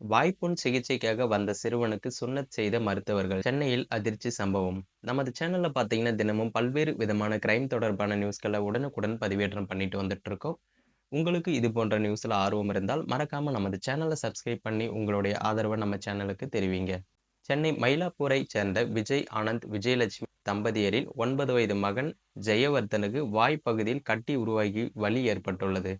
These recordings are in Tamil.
வாய்ப்புண் சிகிச்சைக்காக வந்த சிறுவனுக்கு சுண்ணத் செய்த மருத்துவர்கள். சென்னையில் அதிர்ச்சி சம்பவம். நமது சேனல்ல பார்த்தீங்கன்னா தினமும் பல்வேறு விதமான கிரைம் தொடர்பான நியூஸ்களை உடனுக்குடன் பதிவேற்றம் பண்ணிட்டு வந்துட்டு இருக்கோம் உங்களுக்கு இது போன்ற நியூஸ்ல ஆர்வம் இருந்தால் மறக்காம நமது சேனலை சப்ஸ்கிரைப் பண்ணி உங்களுடைய ஆதரவை நம்ம சேனலுக்கு தெரிவிங்க. சென்னை மயிலாப்பூரை சேர்ந்த விஜய் ஆனந்த் விஜயலட்சுமி தம்பதியரில் ஒன்பது வயது மகன் ஜெயவர்தனுக்கு வாய்ப்பகுதியில் கட்டி உருவாகி வலி ஏற்பட்டுள்ளது.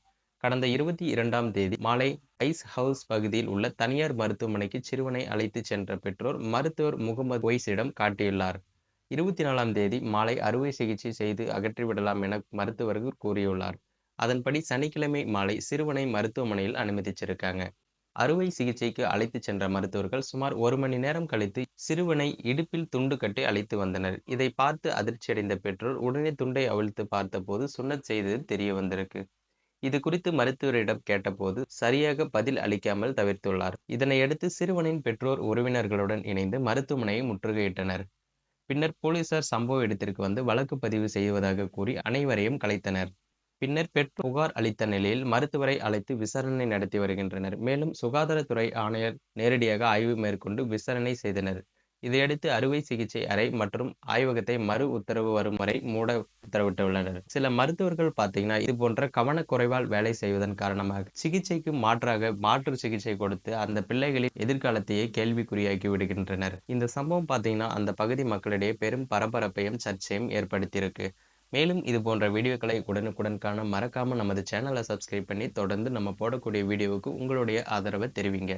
கடந்த இருபத்தி இரண்டாம் தேதி மாலை ஐஸ் ஹவுஸ் பகுதியில் உள்ள தனியார் மருத்துவமனைக்கு சிறுவனை அழைத்து சென்ற பெற்றோர் மருத்துவர் முகமது ஒய்ஸிடம் காட்டியுள்ளார். இருபத்தி நாலாம் தேதி மாலை அறுவை சிகிச்சை செய்து அகற்றிவிடலாம் என மருத்துவர்கள் கூறியுள்ளார். அதன்படி சனிக்கிழமை மாலை சிறுவனை மருத்துவமனையில் அனுமதிச்சிருக்காங்க. அறுவை சிகிச்சைக்கு அழைத்து சென்ற மருத்துவர்கள் சுமார் ஒரு மணி நேரம் கழித்து சிறுவனை இடுப்பில் துண்டு கட்டி அழைத்து வந்தனர். இதை பார்த்து அதிர்ச்சியடைந்த பெற்றோர் உடனே துண்டை அவிழ்த்து பார்த்தபோது சுண்ணத் செய்தது தெரிய வந்திருக்கு. இது குறித்து மருத்துவரிடம் கேட்டபோது சரியாக பதில் அளிக்காமல் தவிர்த்துள்ளார். இதனையடுத்து சிறுவனின் பெற்றோர் உறவினர்களுடன் இணைந்து மருத்துவமனையை முற்றுகையிட்டனர். பின்னர் போலீசார் சம்பவ இடத்திற்கு வந்து வழக்கு பதிவு செய்வதாக கூறி அனைவரையும் கலைத்தனர். பின்னர் பெற் புகார் அளித்த நிலையில் மருத்துவரை அழைத்து விசாரணை நடத்தி வருகின்றனர். மேலும் சுகாதாரத்துறை ஆணையர் நேரடியாக ஆய்வு மேற்கொண்டு விசாரணை செய்தனர். இதையடுத்து அறுவை சிகிச்சை அறை மற்றும் ஆய்வகத்தை மறு உத்தரவு வரும் வரை மூட உத்தரவிட்டுள்ளனர் சில மருத்துவர்கள் பார்த்தீங்கன்னா இது போன்ற கவனக்குறைவால் வேலை செய்வதன் காரணமாக சிகிச்சைக்கு மாற்றாக மாற்று சிகிச்சை கொடுத்து அந்த பிள்ளைகளின் எதிர்காலத்தையே கேள்விக்குறியாக்கி விடுகின்றனர். இந்த சம்பவம் பார்த்தீங்கன்னா அந்த பகுதி மக்களிடையே பெரும் பரபரப்பையும் சர்ச்சையும் ஏற்படுத்தியிருக்கு. மேலும் இது போன்ற வீடியோக்களை உடனுக்குடன் காண மறக்காம நமது சேனலை சப்ஸ்கிரைப் பண்ணி தொடர்ந்து நம்ம போடக்கூடிய வீடியோவுக்கு உங்களுடைய ஆதரவை தெரிவிங்க.